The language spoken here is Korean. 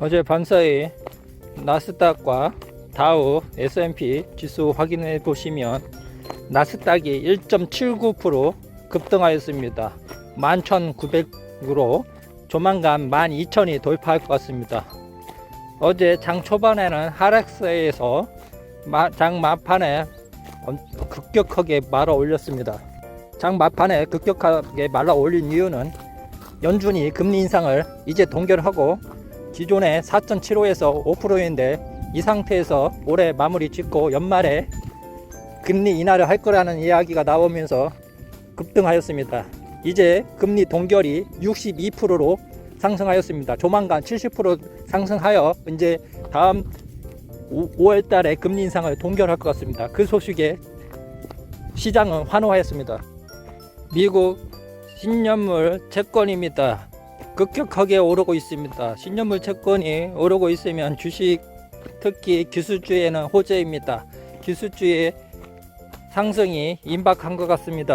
어제 밤사이 나스닥과 다우 S&P 지수 확인해 보시면 나스닥이 1.79% 급등하였습니다. 11,900으로 조만간 12,000이 돌파할 것 같습니다. 어제 장 초반에는 하락세에서 마- 장 막판에 엄- 급격하게 말아 올렸습니다. 장 막판에 급격하게 말아 올린 이유는 연준이 금리 인상을 이제 동결하고 기존의 4.75에서 5%인데 이 상태에서 올해 마무리 짓고 연말에 금리 인하를 할 거라는 이야기가 나오면서 급등하였습니다. 이제 금리 동결이 62%로 상승하였습니다. 조만간 70% 상승하여 이제 다음 5월 달에 금리 인상을 동결할 것 같습니다. 그 소식에 시장은 환호하였습니다. 미국 신년물 채권입니다. 급격하게 오르고 있습니다. 신년물 채권이 오르고 있으면 주식 특히 기술주에는 호재입니다. 기술주의 상승이 임박한 것 같습니다.